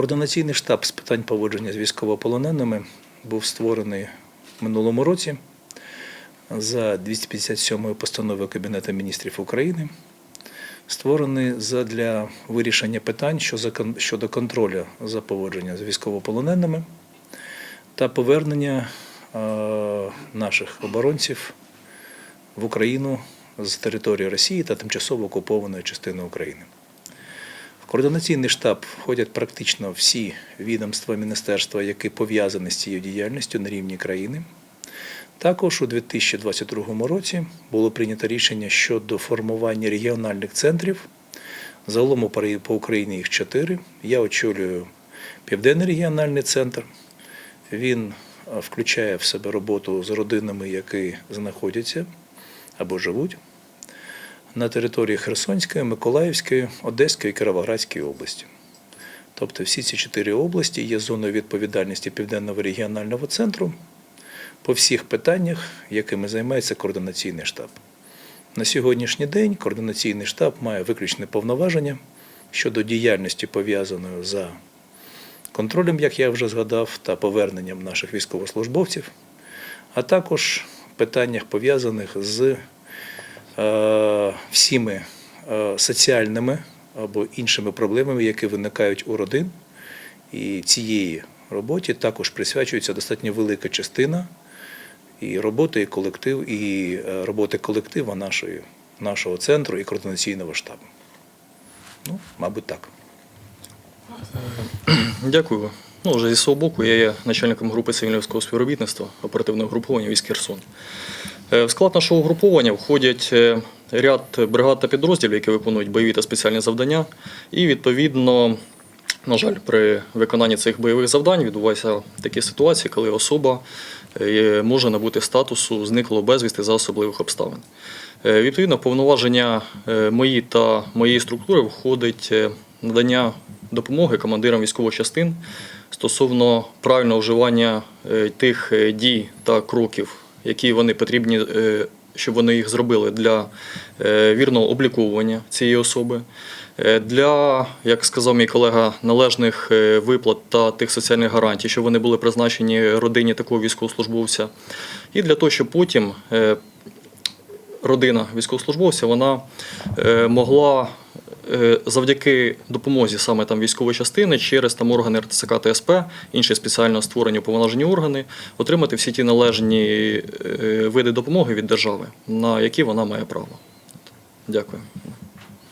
Координаційний штаб з питань поводження з військовополоненими був створений в минулому році за 257 постановою Кабінету міністрів України. Створений для вирішення питань щодо контролю за поводженням з військовополоненими та повернення е, наших оборонців в Україну з території Росії та тимчасово окупованої частини України. Координаційний штаб входять практично всі відомства міністерства, які пов'язані з цією діяльністю на рівні країни. Також у 2022 році було прийнято рішення щодо формування регіональних центрів. Загалом по по Україні їх чотири. Я очолюю Південний регіональний центр. Він е, включає в себе роботу з родинами, які знаходяться або живуть на території Херсонської, Миколаївської, Одеської і Кіровоградської області. Тобто всі ці чотири області є зоною відповідальності Південного регіонального центру по всіх питаннях, якими займається координаційний штаб. На сьогоднішній день координаційний штаб має виключне повноваження щодо діяльності пов'язаної за контролем, як я вже згадав, та поверненням наших військовослужбовців, а також питаннях пов'язаних з всіми е, соціальними або іншими проблемами, які виникають у родин. І цієї роботі також присвячується достатньо велика частина і роботи і колектив, і е, роботи колектива нашої, нашого центру і координаційного штабу. Ну, мабуть, так. Дякую. Ну, вже зі свого боку, я є начальником групи цивільного співробітництва оперативного груповання військ Херсон. Е, В склад нашого угруповання входять е, ряд бригад та підрозділів, які виконують бойові та спеціальні завдання. І відповідно, на жаль, при виконанні цих бойових завдань відбуваються такі ситуації, коли особа е, може набути статусу зниклого безвісти за особливих обставин. Відповідно, повноваження мої та моєї структури входить надання допомоги командирам військових частин стосовно правильного вживання тих дій та кроків, які вони потрібні, е, щоб вони їх зробили для е, вірного обліковування цієї особи, е, для, як сказав мій колега, належних виплат та тих соціальних гарантій, щоб вони були призначені родині такого військовослужбовця, і для того, щоб потім родина військовослужбовця вона могла завдяки допомозі саме там військової частини через там органи РТЦК та СП, інші спеціально створені уповноважені органи, отримати всі ті належні е, види допомоги від держави, на які вона має право. Дякую.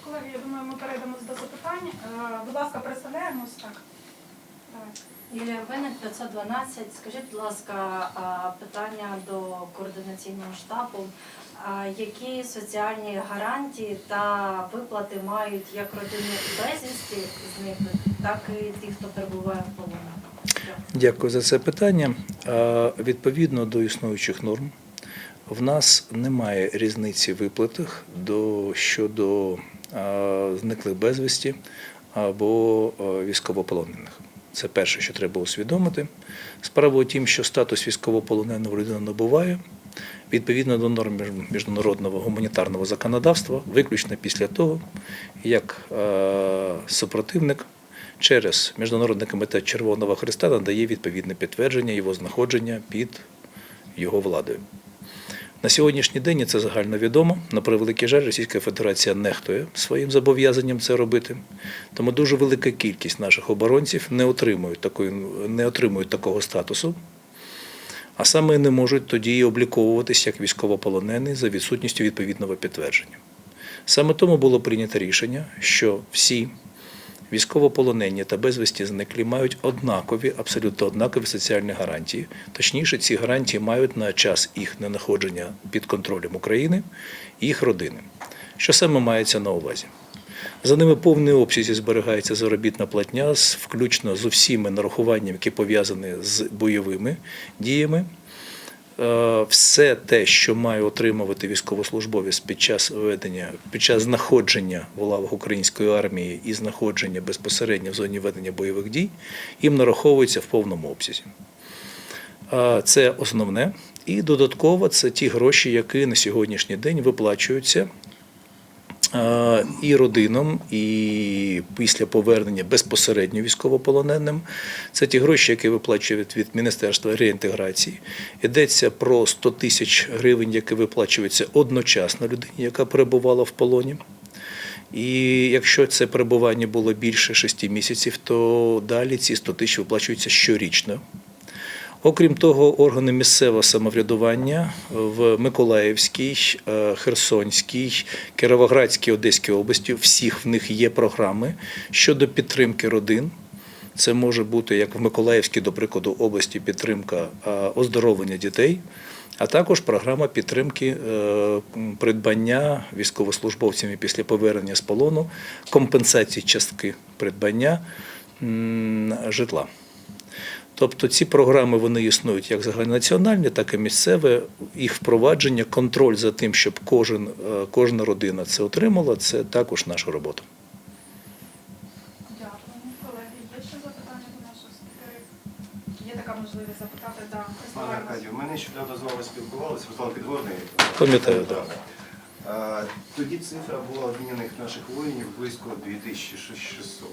Колеги, я думаю, ми перейдемо до запитань. Е, Будь ласка, представляємось так. Юлія Винник, 512. Скажіть, будь ласка, питання до координаційного штабу. Які соціальні гарантії та виплати мають як родини безвісті зниклих, так і ті, хто перебуває в полоні? Дякую. За це питання. Відповідно до існуючих норм, в нас немає різниці виплатах до, щодо зниклих безвісті або військовополонених. Це перше, що треба усвідомити. Справа у тім, що статус військовополоненого людина набуває відповідно до норм міжнародного гуманітарного законодавства, виключно після того, як е, супротивник через Міжнародний комітет Червоного Христа надає відповідне підтвердження його знаходження під його владою. На сьогоднішній день і це загальновідомо. На превеликий жаль, Російська Федерація нехтує своїм зобов'язанням це робити. Тому дуже велика кількість наших оборонців не отримують, такої, не отримують такого статусу, а саме не можуть тоді і обліковуватися як військовополонений за відсутністю відповідного підтвердження. Саме тому було прийнято рішення, що всі військовополонені та безвісті зниклі мають однакові, абсолютно однакові соціальні гарантії. Точніше, ці гарантії мають на час їх ненаходження під контролем України і їх родини. Що саме мається на увазі? За ними в повній обсязі зберігається заробітна платня, включно з усіма нарахуваннями, які пов'язані з бойовими діями. Е, Все те, що має отримувати військовослужбовець під час ведення, під час знаходження в лавах української армії і знаходження безпосередньо в зоні ведення бойових дій, їм нараховується в повному обсязі. Е, Це основне. І додатково це ті гроші, які на сьогоднішній день виплачуються і родинам, і після повернення безпосередньо військовополоненим. Це ті гроші, які виплачують від Міністерства реінтеграції. Йдеться про 100 тисяч гривень, які виплачуються одночасно людині, яка перебувала в полоні. І якщо це перебування було більше 6 місяців, то далі ці 100 тисяч виплачуються щорічно. Окрім того, органи місцевого самоврядування в Миколаївській, е, Херсонській, Кіровоградській, Одеській області, всіх в них є програми щодо підтримки родин. Це може бути як в Миколаївській, до прикладу, області підтримка е, оздоровлення дітей, а також програма підтримки е, придбання військовослужбовцями після повернення з полону, компенсації частки придбання житла. Тобто ці програми вони існують як загальнонаціональні, так і місцеві. Їх впровадження, контроль за тим, щоб кожен, е, кожна родина це отримала, це також наша робота. Дякую, колеги. Є ще запитання до наших спікерів? Є така можливість запитати, да. Пане Аркадію, ми нещодавно з вами спілкувалися, Руслан Підгорний. Пам'ятаю, так. А, Тоді цифра була обмінених наших воїнів близько 2600.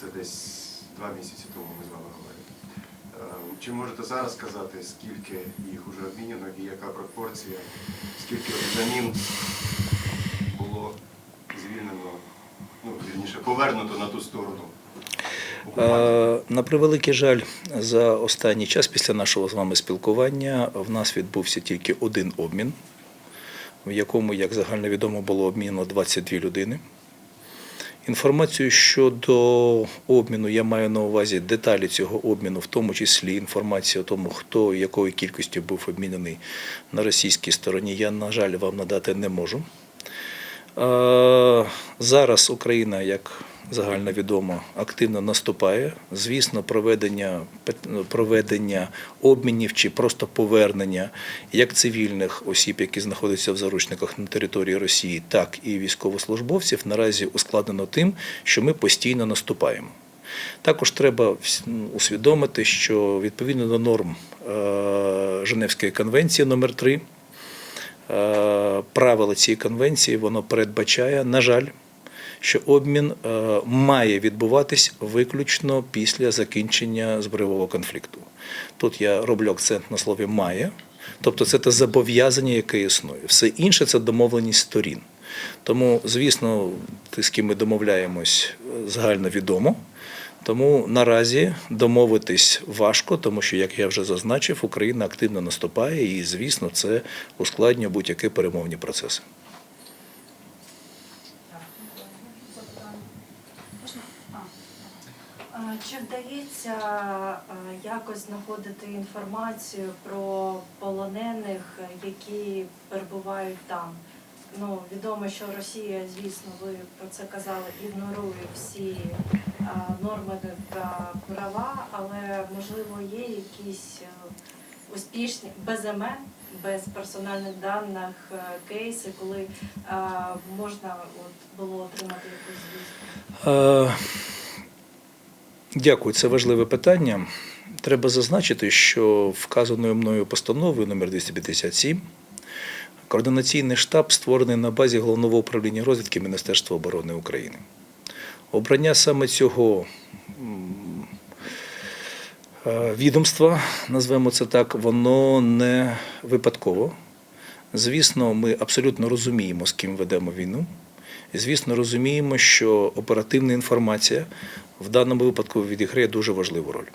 Це десь два місяці тому ми з вами говорили. Чи можете зараз сказати, скільки їх вже обміняно і яка пропорція, скільки взамін було звільнено, ну, вірніше, повернуто на ту сторону? Е, На превеликий жаль, за останній час після нашого з вами спілкування в нас відбувся тільки один обмін, в якому, як загальновідомо, було обмінено 22 людини. Інформацію щодо обміну, я маю на увазі деталі цього обміну, в тому числі інформацію о тому, хто якою кількістю був обмінений на російській стороні, я, на жаль, вам надати не можу. Е, Зараз Україна, як загально відомо, активно наступає. Звісно, проведення, проведення обмінів чи просто повернення як цивільних осіб, які знаходяться в заручниках на території Росії, так і військовослужбовців наразі ускладнено тим, що ми постійно наступаємо. Також треба усвідомити, що відповідно до норм е, Женевської конвенції номер 3 Е, правила цієї конвенції воно передбачає, на жаль, що обмін е, має відбуватись виключно після закінчення збройового конфлікту. Тут я роблю акцент на слові має, тобто це те зобов'язання, яке існує. Все інше це домовленість сторін. Тому, звісно, ти з ким ми домовляємось, е, загально відомо. Тому наразі домовитись важко, тому що, як я вже зазначив, Україна активно наступає, і звісно, це ускладнює будь-які перемовні процеси. Запитання. Можна? А, А, Чи вдається е, якось знаходити інформацію про полонених, які перебувають там? Ну, відомо, що Росія, звісно, ви про це казали, ігнорує всі е, норми та права, але можливо є якісь е, успішні без імен, без персональних даних кейси, коли можна от, було отримати якусь звістку? Дякую, це важливе питання. Треба зазначити, що вказаною мною постановою номер 257 координаційний штаб створений на базі головного управління розвідки Міністерства оборони України. Обрання саме цього е, відомства, назвемо це так, воно не випадково. Звісно, ми абсолютно розуміємо, з ким ведемо війну. Звісно, розуміємо, що оперативна інформація в даному випадку відіграє дуже важливу роль.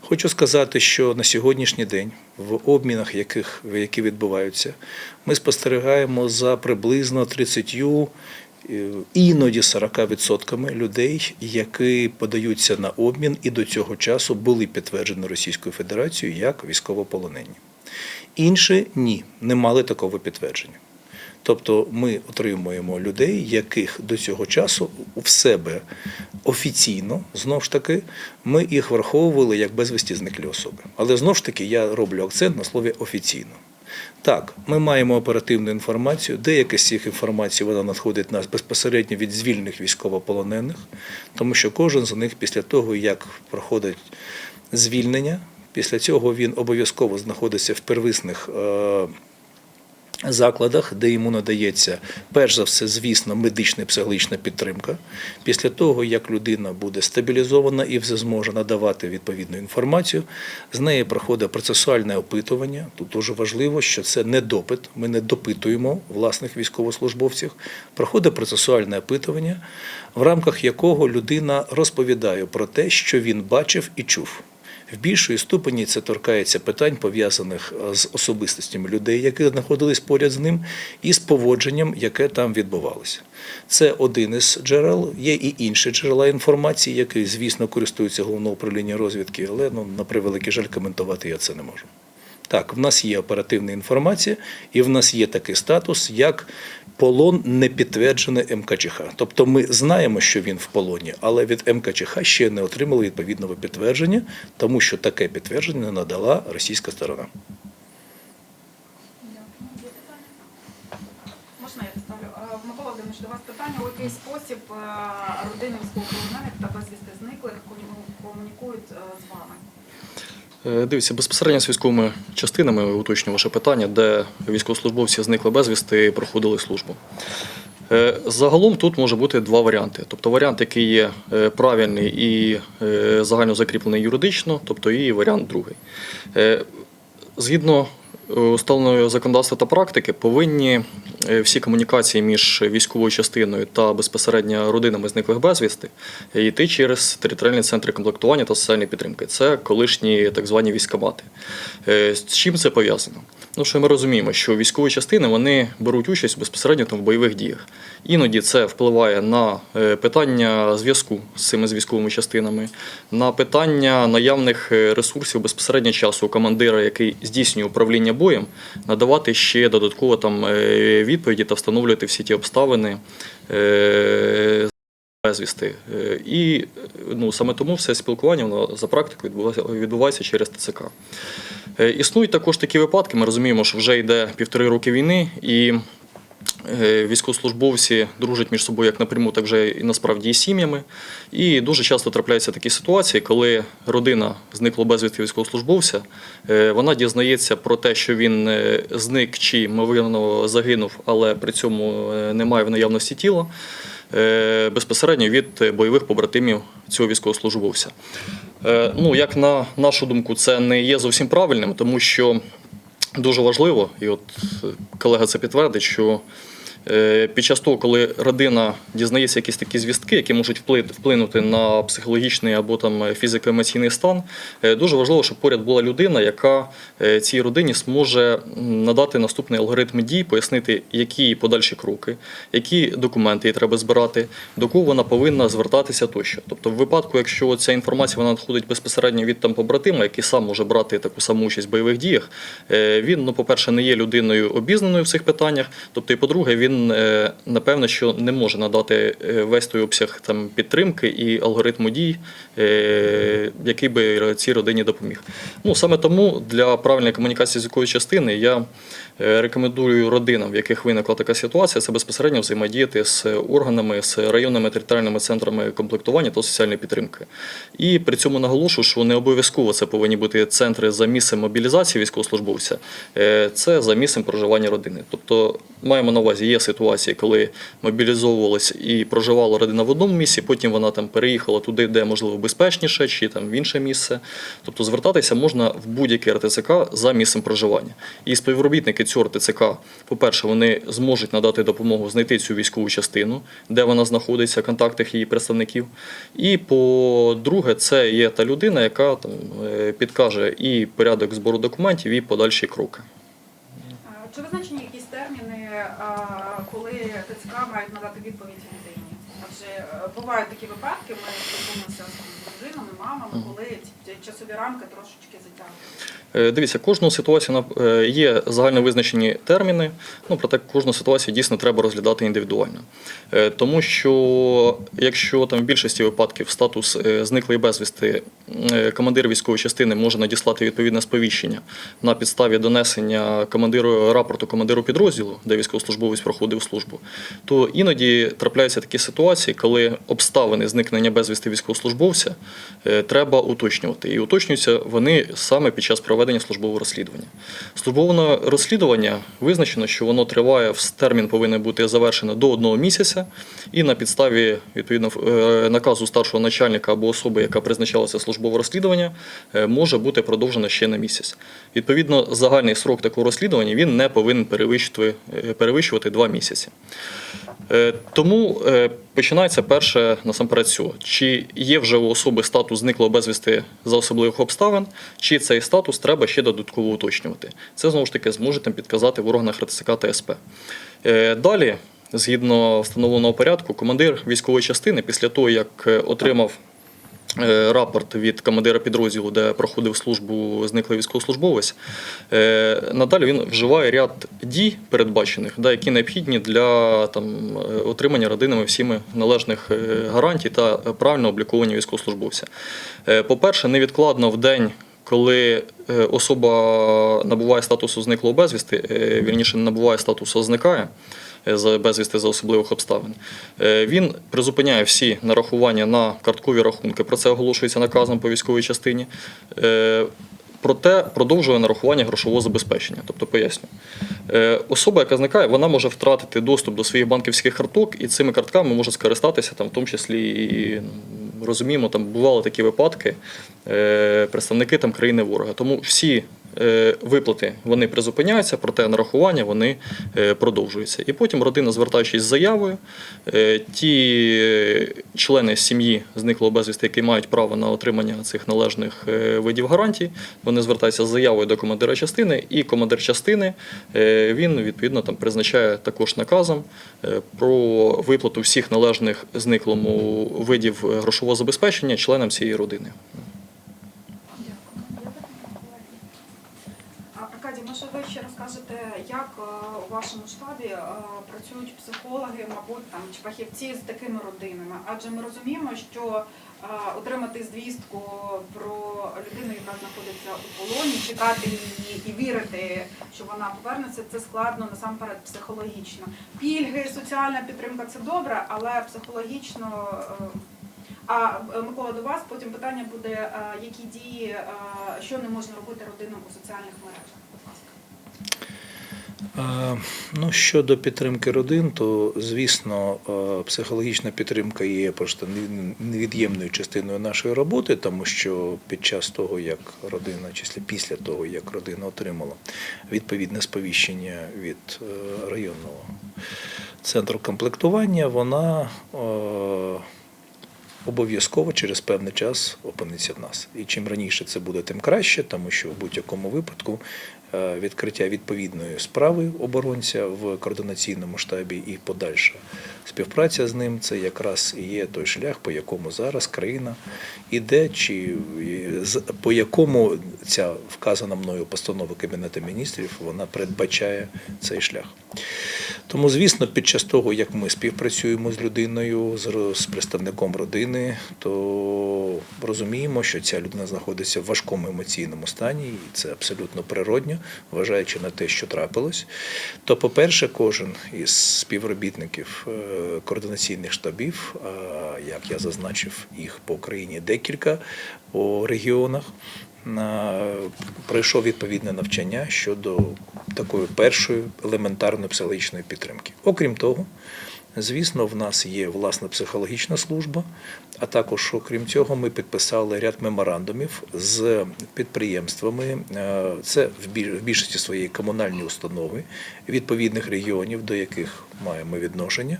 Хочу сказати, що на сьогоднішній день в обмінах, яких, які відбуваються, ми спостерігаємо за приблизно 30 е, іноді 40% людей, які подаються на обмін і до цього часу були підтверджені Російською Федерацією як військовополонені. Інші ні, не мали такого підтвердження. Тобто ми отримуємо людей, яких до цього часу в себе офіційно, знову ж таки, ми їх враховували як безвісті зниклі особи. Але знову ж таки я роблю акцент на слові офіційно. Так, ми маємо оперативну інформацію. Деяка з цих інформацій вона надходить нас безпосередньо від звільнених військовополонених, тому що кожен з них після того, як проходить звільнення, після цього він обов'язково знаходиться в первисних. Закладах, де йому надається перш за все, звісно, медична і психологічна підтримка. Після того, як людина буде стабілізована і вже зможе надавати відповідну інформацію, з неї проходить процесуальне опитування. Тут дуже важливо, що це не допит. Ми не допитуємо власних військовослужбовців. Проходить процесуальне опитування, в рамках якого людина розповідає про те, що він бачив і чув. В більшої ступені це торкається питань, пов'язаних е, з особистостями людей, які знаходились поряд з ним, і з поводженням, яке там відбувалося. Це один із джерел. Є і інші джерела інформації, які, звісно, користуються головного управління розвідки, але ну, на превеликий жаль, коментувати я це не можу. Так, в нас є оперативна інформація, і в нас є такий статус, як полон не підтверджений МКЧХ. Тобто ми знаємо, що він в полоні, але від МКЧХ ще не отримали відповідного підтвердження, тому що таке підтвердження надала російська сторона. Можна я поставлю? Микола Володимирович, до вас питання. У який спосіб е, родини військовополонених та безвісти зниклих комунікують е, з вами? Е, Дивіться, безпосередньо з військовими частинами уточню ваше питання, де військовослужбовці зникли безвісти і проходили службу. Е, Загалом тут може бути два варіанти. Тобто варіант, який є е, правильний і загально закріплений юридично, тобто і варіант другий. Згідно установленого законодавства та практики, повинні е, всі комунікації між військовою частиною та безпосередньо родинами зниклих безвісти е, йти через територіальні центри комплектування та соціальної підтримки. Це колишні так звані військомати. Е, З чим це пов'язано? Ну, що ми розуміємо, що військові частини вони беруть участь безпосередньо там в бойових діях. Іноді це впливає на е, питання зв'язку з цими з військовими частинами, на питання наявних е, ресурсів безпосередньо часу командира, який здійснює управління боєм, надавати ще додатково там е, відповіді та встановлювати всі ті обставини. Безвісти. І ну, саме тому все спілкування воно за практикою відбувається, через ТЦК. Існують також такі випадки. Ми розуміємо, що вже йде півтори роки війни, і військовослужбовці дружать між собою як напряму, так вже і насправді і сім'ями. І дуже часто трапляються такі ситуації, коли родина зникло безвісти військовослужбовця, е, вона дізнається про те, що він е, зник чи ймовірно загинув, але при цьому е, немає в наявності тіла. е, Безпосередньо від е, бойових побратимів цього військовослужбовця. Е, Ну, як на нашу думку, це не є зовсім правильним, тому що дуже важливо, і от е, колега це підтвердить, що під час того, коли родина дізнається якісь такі звістки, які можуть впли- вплинути на психологічний або там фізико-емоційний стан, е, дуже важливо, щоб поряд була людина, яка е, цій родині зможе надати наступний алгоритм дій, пояснити, які подальші кроки, які документи їй треба збирати, до кого вона повинна звертатися тощо. Тобто, в випадку, якщо ця інформація вона надходить безпосередньо від там побратима, який сам може брати таку саму участь в бойових діях, е, він, ну, по-перше, не є людиною обізнаною в цих питаннях. Тобто, і по-друге, він е, напевно, що не може надати е, весь той обсяг там підтримки і алгоритму дій, е, який би цій родині допоміг. Ну саме тому для правильної комунікації з якої частини я рекомендую родинам, в яких виникла така ситуація, це безпосередньо взаємодіяти з органами, з районними територіальними центрами комплектування та соціальної підтримки. І при цьому наголошую, що не обов'язково це повинні бути центри за місцем мобілізації військовослужбовця, е, це за місцем проживання родини. Тобто маємо на увазі, є ситуації, коли мобілізовувалась і проживала родина в одному місці, потім вона там переїхала туди, де можливо безпечніше, чи там в інше місце. Тобто звертатися можна в будь-який РТЦК за місцем проживання. І співробітники цього РТЦК, по-перше, вони зможуть надати допомогу знайти цю військову частину, де вона знаходиться, контакти її представників. І по-друге, це є та людина, яка там е, підкаже і порядок збору документів, і подальші кроки. Чи визначені якісь терміни, коли ТЦК мають надати відповідь людині? Адже е, бувають такі випадки, ми спілкуємося з дружинами, мамами, коли часові рамки трошечки затягують. Е, Дивіться, кожну ситуацію е, є загально визначені терміни. Ну проте кожну ситуацію дійсно треба розглядати індивідуально. Е, Тому що якщо там в більшості випадків статус зниклий безвісти, командир військової частини може надіслати відповідне сповіщення на підставі донесення командиру рапорту командиру підрозділу, де військовослужбовець проходив службу, то іноді трапляються такі ситуації, коли обставини зникнення безвісти військовослужбовця треба уточнювати. Уточнювати. І уточнюються вони саме під час проведення службового розслідування. Службове розслідування визначено, що воно триває в термін повинен бути завершено до одного місяця, і на підставі відповідно е, наказу старшого начальника або особи, яка призначалася службове розслідування, е, може бути продовжено ще на місяць. Відповідно, загальний срок такого розслідування він не повинен перевищувати, е, перевищувати два місяці. Е, Тому е, починається перше насамперед цього. Чи є вже у особи статус зниклого безвісти за особливих обставин, чи цей статус треба ще додатково уточнювати. Це знову ж таки зможете підказати в органах РТЦК та СП. Е, Далі, згідно встановленого порядку, командир військової частини після того, як отримав рапорт від командира підрозділу, де проходив службу зниклий військовослужбовець. Е, Надалі він вживає ряд дій передбачених, які необхідні для там, е, отримання родинами всіми належних е, гарантій та правильного обліковування військовослужбовця. Е, По-перше, невідкладно в день. Коли е, особа набуває статусу зниклого безвісти, е, вірніше не набуває статусу, зникає е, безвісти за особливих обставин, е, він призупиняє всі нарахування на карткові рахунки. Про це оголошується наказом по військовій частині. Е, Проте продовжує нарахування грошового забезпечення. Тобто поясню. Е, Особа, яка зникає, вона може втратити доступ до своїх банківських карток, і цими картками може скористатися, там, в тому числі і розуміємо, там бували такі випадки, представники там країни ворога. Тому всі виплати вони призупиняються, проте нарахування вони е, продовжуються. І потім родина, звертаючись з заявою, е, ті е, члени сім'ї зниклого безвісти, які мають право на отримання цих належних е, видів гарантій, вони звертаються з заявою до командира частини, і командир частини е, він відповідно там призначає також наказом е, про виплату всіх належних зниклому видів е, грошового забезпечення членам цієї родини. А, Аркадій, може ви ще розкажете, як е, у вашому штабі е, працюють психологи, мабуть, там чи фахівці з такими родинами? Адже ми розуміємо, що е, отримати звістку про людину, яка знаходиться у полоні, чекати її і вірити, що вона повернеться, це складно насамперед психологічно. Пільги, соціальна підтримка це добре, але психологічно. А Микола, до вас потім питання буде, які дії, що не можна робити родинам у соціальних мережах. Е, Ну, щодо підтримки родин, то звісно, е, психологічна підтримка є просто невід'ємною частиною нашої роботи, тому що під час того, як родина, чи після того, як родина отримала відповідне сповіщення від е, районного центру комплектування, вона обов'язково через певний час опиниться в нас. І чим раніше це буде, тим краще, тому що в будь-якому випадку відкриття відповідної справи оборонця в координаційному штабі і подальша співпраця з ним це якраз і є той шлях, по якому зараз країна іде, чи е, по якому ця вказана мною постанова Кабінету міністрів вона передбачає цей шлях. Тому, звісно, під час того, як ми співпрацюємо з людиною, з представником родини, то розуміємо, що ця людина знаходиться в важкому емоційному стані, і це абсолютно природньо, вважаючи на те, що трапилось. То, по-перше, кожен із співробітників е, координаційних штабів, як я зазначив, їх по Україні декілька по регіонах пройшов відповідне навчання щодо такої першої елементарної психологічної підтримки. Окрім того, звісно, в нас є власна психологічна служба, а також, окрім цього, ми підписали ряд меморандумів з підприємствами. Е, Це в більшості своєї комунальні установи відповідних регіонів, до яких маємо відношення.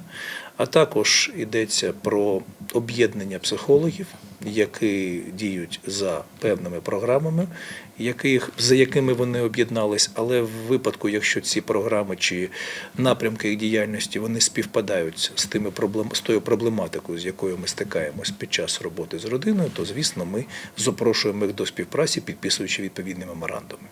А також йдеться про об'єднання психологів, які діють за певними програмами, яких, за якими вони об'єднались, але в випадку, якщо ці програми чи напрямки їх діяльності вони співпадають з тими проблем, з тою проблематикою, з якою ми стикаємось під час роботи з родиною, то звісно ми запрошуємо їх до співпраці, підписуючи відповідні меморандуми.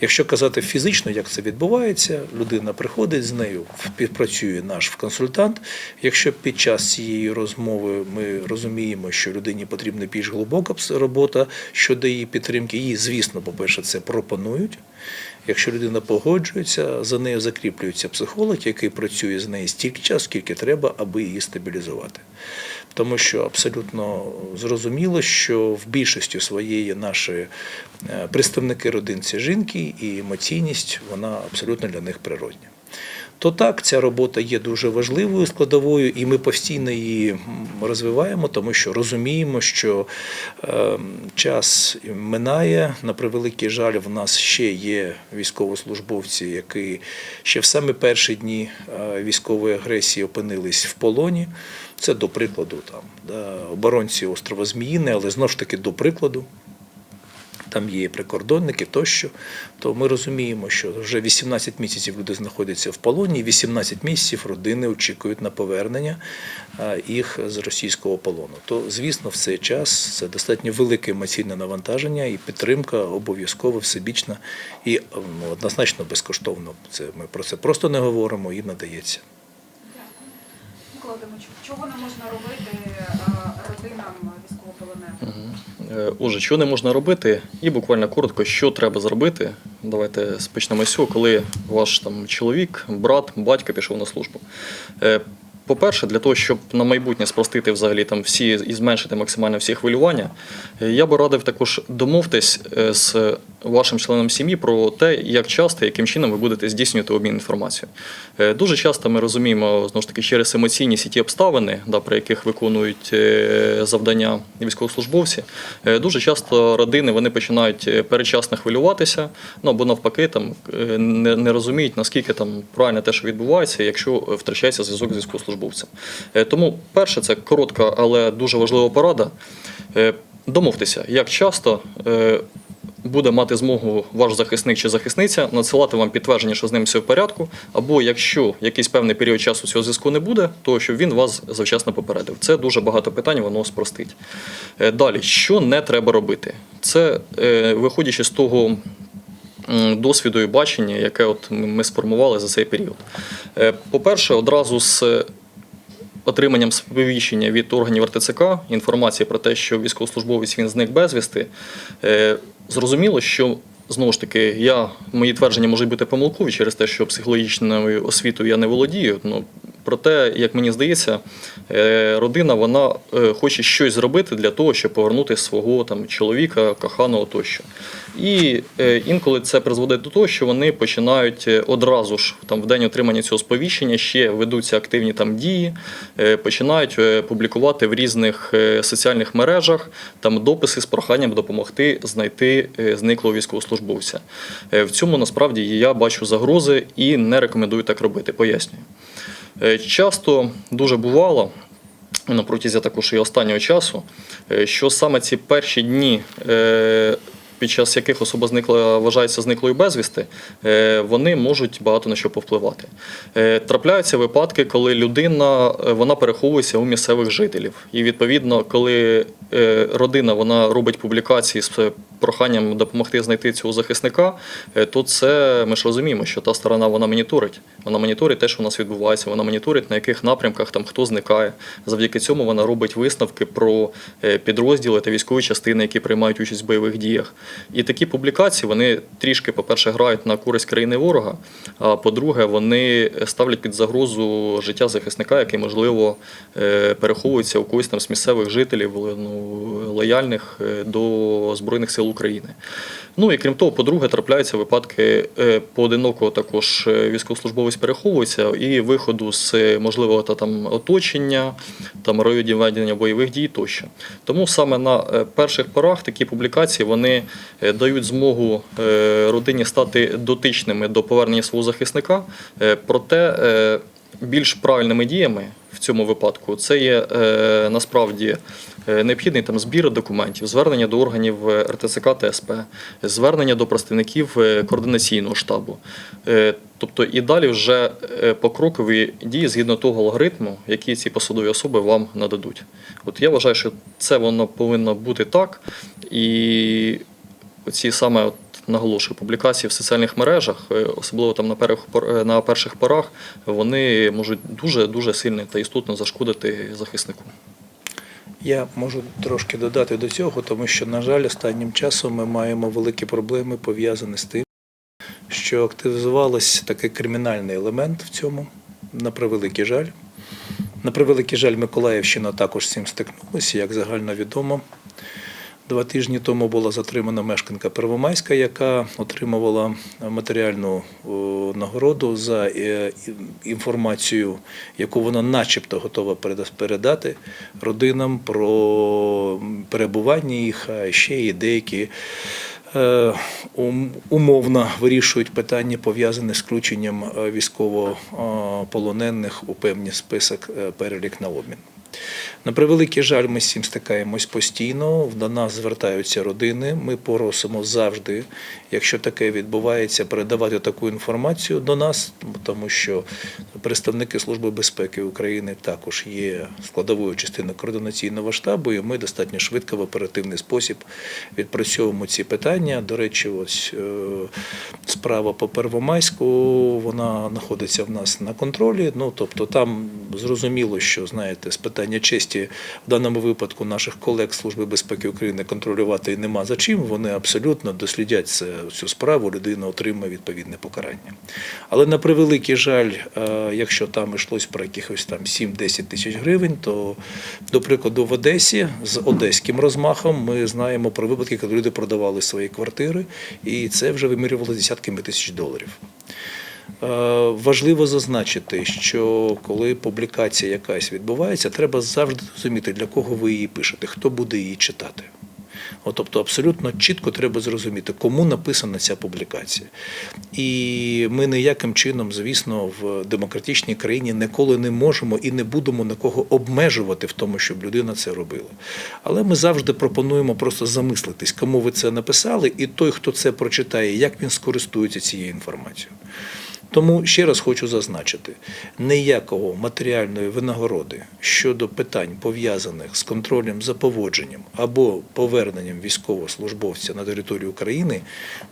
Якщо казати фізично, як це відбувається, людина приходить з нею, співпрацює. наш консультант. Якщо під час цієї розмови ми розуміємо, що людині потрібна більш глибока робота щодо її підтримки, їй, звісно, по-перше, це пропонують. Якщо людина погоджується, за нею закріплюється психолог, який працює з нею стільки часу, скільки треба, аби її стабілізувати. Тому що абсолютно зрозуміло, що в більшості своєї наші е, представники родин це жінки, і емоційність вона абсолютно для них природня. То так, ця робота є дуже важливою складовою, і ми постійно її розвиваємо, тому що розуміємо, що е, час минає. На превеликий жаль, в нас ще є військовослужбовці, які ще в самі перші дні е, військової агресії опинились в полоні. Це до прикладу там да, оборонці острова Зміїне, але знову ж таки до прикладу. Там є прикордонники тощо. То ми розуміємо, що вже 18 місяців люди знаходяться в полоні, і 18 місяців родини очікують на повернення їх з російського полону. То, звісно, в цей час це достатньо велике емоційне навантаження і підтримка обов'язково всебічна і ну, однозначно безкоштовно. Це ми про це просто не говоримо і надається. Микола чого не можна робити е, родинам військовополонених? Е, Отже, що не можна робити, і буквально коротко, що треба зробити. Давайте почнемо з цього, коли ваш там чоловік, брат, батько пішов на службу. Е, По-перше, для того, щоб на майбутнє спростити взагалі там всі і зменшити максимально всі хвилювання, е, я би радив також домовтесь е, з вашим членом сім'ї про те, як часто, яким чином ви будете здійснювати обмін інформацією. Е, Дуже часто ми розуміємо знову ж таки через емоційність і ті обставини, да, при яких виконують е, завдання військовослужбовці. е, Дуже часто родини вони починають передчасно хвилюватися, ну або навпаки, там не, не розуміють наскільки там правильно те, що відбувається, якщо втрачається зв'язок з військовослужбовцем. Тому перше, це коротка, але дуже важлива порада. Домовтеся, як часто буде мати змогу ваш захисник чи захисниця надсилати вам підтвердження, що з ним все в порядку, або якщо якийсь певний період часу цього зв'язку не буде, то щоб він вас завчасно попередив. Це дуже багато питань, воно спростить. Е, Далі, що не треба робити? Це е, виходячи з того. Досвіду і бачення, яке от ми сформували за цей період. Е, По-перше, одразу з отриманням сповіщення від органів РТЦК інформації про те, що військовослужбовець він зник безвісти, зрозуміло, що знову ж таки я мої твердження можуть бути помилкові через те, що психологічною освітою я не володію. Ну проте, як мені здається, е, родина вона е, хоче щось зробити для того, щоб повернути свого там чоловіка, коханого тощо. І е, інколи це призводить до того, що вони починають е, одразу ж там в день отримання цього сповіщення ще ведуться активні там дії, е, починають публікувати в різних соціальних мережах там дописи з проханням допомогти знайти зниклого військовослужбовця. В цьому насправді я бачу загрози і не рекомендую так робити. Пояснюю. Часто дуже бувало. На протязі також і останнього часу, що саме ці перші дні, під час яких особа зникла, вважається зниклою безвісти, е, вони можуть багато на що повпливати. Е, Трапляються випадки, коли людина е, вона переховується у місцевих жителів. І відповідно, коли родина вона робить публікації з проханням допомогти знайти цього захисника, е, то це ми ж розуміємо, що та сторона вона моніторить. Вона моніторить те, що у нас відбувається, вона моніторить на яких напрямках там хто зникає. Завдяки цьому вона робить висновки про е, підрозділи та військові частини, які приймають участь в бойових діях. І такі публікації вони трішки, по-перше, грають на користь країни ворога. А по-друге, вони ставлять під загрозу життя захисника, який можливо е, переховується у когось там з місцевих жителів, ну, лояльних до збройних сил України. Ну і крім того, по-друге, трапляються випадки е, поодиноко також е, військовослужбовець переховується і виходу з е, можливого та там оточення, там районів ведення бойових дій тощо. Тому саме на перших порах такі публікації вони дають змогу родині стати дотичними до повернення свого захисника. Проте більш правильними діями в цьому випадку це є насправді необхідний там збір документів, звернення до органів е, РТЦК та СП, звернення до представників е, координаційного штабу. Е, Тобто і далі вже е, покрокові дії згідно того алгоритму, які ці посадові особи вам нададуть. От я вважаю, що це воно повинно бути так. І ці саме от наголошую, публікації в соціальних мережах, е, особливо там на перших, е, на перших порах, вони можуть дуже дуже сильно та істотно зашкодити захиснику. Я можу трошки додати до цього, тому що, на жаль, останнім часом ми маємо великі проблеми пов'язані з тим, що активізувався такий кримінальний елемент в цьому, на превеликий жаль. На превеликий жаль, Миколаївщина також з цим стикнулася, як загально відомо. Два тижні тому була затримана мешканка Первомайська, яка отримувала матеріальну нагороду за е, інформацію, яку вона начебто готова передати родинам про перебування їх, а ще і деякі е, умовно вирішують питання, пов'язане з включенням е, військовополонених у певний список перелік на обмін. На превеликий жаль, ми з цим стикаємось постійно. До нас звертаються родини. Ми просимо завжди, якщо таке відбувається, передавати таку інформацію до нас, тому що представники Служби безпеки України також є складовою частиною координаційного штабу, і ми достатньо швидко в оперативний спосіб відпрацьовуємо ці питання. До речі, ось е, справа по Первомайську, вона знаходиться в нас на контролі. Ну тобто там зрозуміло, що знаєте, з питання честі в даному випадку наших колег Служби безпеки України контролювати нема за чим. Вони абсолютно дослідять цю справу, людина отримає відповідне покарання. Але на превеликий жаль, е, якщо там йшлось про якихось там 7-10 тисяч гривень, то, до прикладу, в Одесі з одеським розмахом ми знаємо про випадки, коли люди продавали свої квартири, і це вже вимірювало десятками тисяч доларів. Е, Важливо зазначити, що коли публікація якась відбувається, треба завжди розуміти, для кого ви її пишете, хто буде її читати. От, тобто абсолютно чітко треба зрозуміти, кому написана ця публікація. І ми ніяким чином, звісно, в демократичній країні ніколи не можемо і не будемо нікого обмежувати в тому, щоб людина це робила. Але ми завжди пропонуємо просто замислитись, кому ви це написали, і той, хто це прочитає, як він скористується цією інформацією. Тому ще раз хочу зазначити: ніякого матеріальної винагороди щодо питань пов'язаних з контролем за поводженням або поверненням військовослужбовця на територію України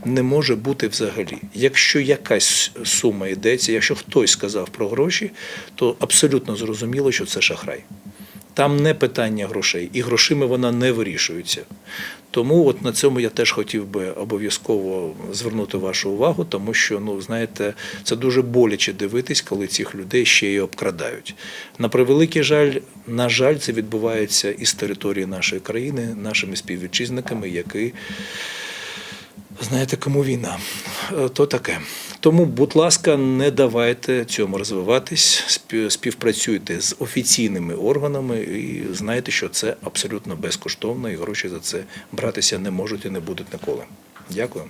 не може бути взагалі. Якщо якась сума йдеться, якщо хтось сказав про гроші, то абсолютно зрозуміло, що це шахрай. Там не питання грошей, і грошима вона не вирішується. Тому от на цьому я теж хотів би обов'язково звернути вашу увагу, тому що, ну знаєте, це дуже боляче дивитись, коли цих людей ще й обкрадають. На превеликий жаль, на жаль, це відбувається із території нашої країни, нашими співвітчизниками, які Знаєте, кому війна? Е, То таке. Тому, будь ласка, не давайте цьому розвиватись, співпрацюйте з офіційними органами і знайте, що це абсолютно безкоштовно, і гроші за це братися не можуть і не будуть ніколи. Дякую.